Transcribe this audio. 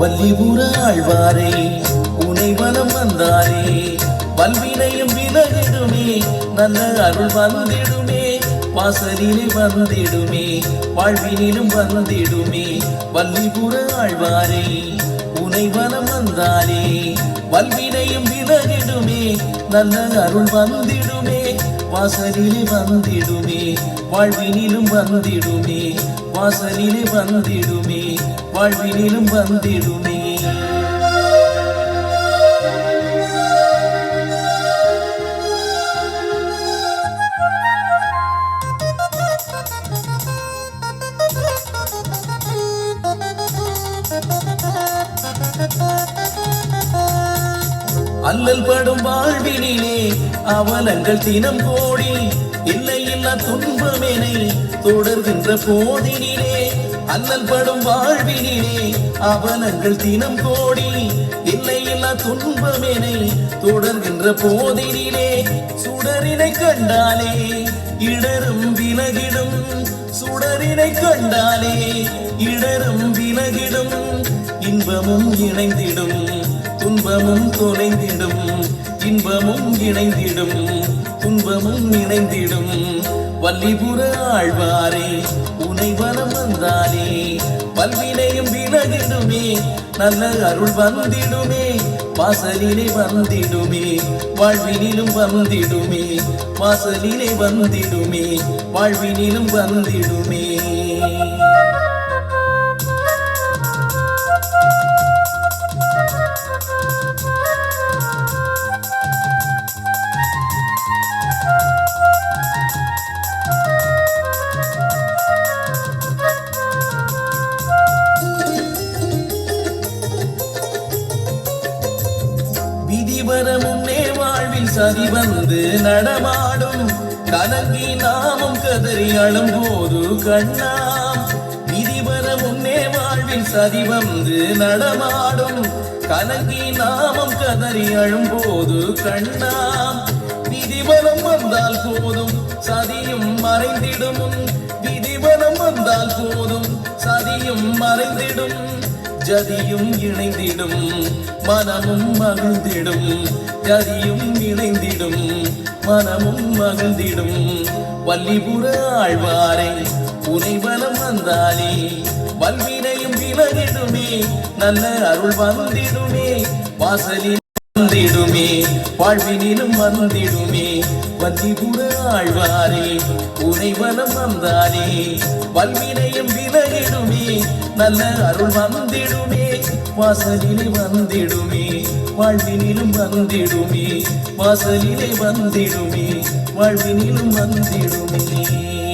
வல்லிபுர ஆழ்வாரே உனை வலம் வந்தாரே. வல்வினையும் விலகிடுமே நல்ல அருள் வந்திடுமே. வாசலிலே வந்திடுமே வாழ்வினிலும் வந்திடுமே. வல்லிபுர ஆழ்வாரே உனை வலம் வந்தாரே. வல்வினையும் விலகிடுமே நல்ல அருள் வந்திடுமே. வாசலிலே வந்திடுமே வாழ்வினிலும் வந்திடுமே. வாசலிலே வந்திடுமே. வாழ்வினிலும் வந்திடுமே. அல்லல் படும் வாழ்வினிலே அவலங்கள் தினம் கோடி இல்லை இல்லா துன்பமேனை தொடர்கின்ற போதினிலே. அல்லல் படும் வாழ்வினிலே அவலங்கள் தினம் கோடி. இல்லை இல்லா துன்பமேனை தொடர்கின்ற போதினிலே சுடரினை கண்டாலே இடரும் விலகிடும். சுடரினை கண்டாலே இடரும் விலகிடும். இன்பமும் இணைந்திடும். துன்பமும் தொலைந்திடும். இன்பமும் இணைந்திடும். துன்பமும் இணைந்திடும். வல்லிபுர ஆழ்வாரே உன்னை வனம் வந்தாலே பல்வினையும் விலகிடுமே நல்ல அருள் வந்திடுமே. வாசலிலே வந்திடுமே வாழ்வினிலும் வந்திடுமே. வாசலிலே வந்திடுமே வாழ்வினிலும் வந்திடுமே. வர முன்னே வாழ்வில் சரி வந்து நடமாடும். கலங்கி நாமும் கதறி அழும்போது கண்ணாம். விதி வர முன்னே வாழ்வில் சரி வந்து நடமாடும். கலங்கி நாமும் கதறி அழும் போது கண்ணாம் விதிவனம் வந்தால் போதும் சதியும் மறைந்திடும். விதிவனம் வந்தால் போதும் சதியும் மறைந்திடும். ஜதியும் இணைந்திடும் மனமும் மகிழ்ந்திடும். ஜதியும் இணைந்திடும் மனமும் மகிழ்ந்திடும். வல்லிபுர ஆழ்வாரை புனைவலம் வலம் வந்தாலே வல்வினையும் விலகிடுமே நல்ல அருள் வந்திடுமே வாசலில் வந்திடுமே வாழ்வினிலும் வந்திடுமே. வந்திபுர ஆழ்வாரே உனை வலம் வந்தாரே வல்வினையும் விலகிடுமே நல்ல அருள் வந்திடுமே. வாசலிலே வந்திடுமே வாழ்வினிலும் வந்திடுமே. வாசலிலே வந்திடுமே வாழ்வினிலும் வந்திடுமே.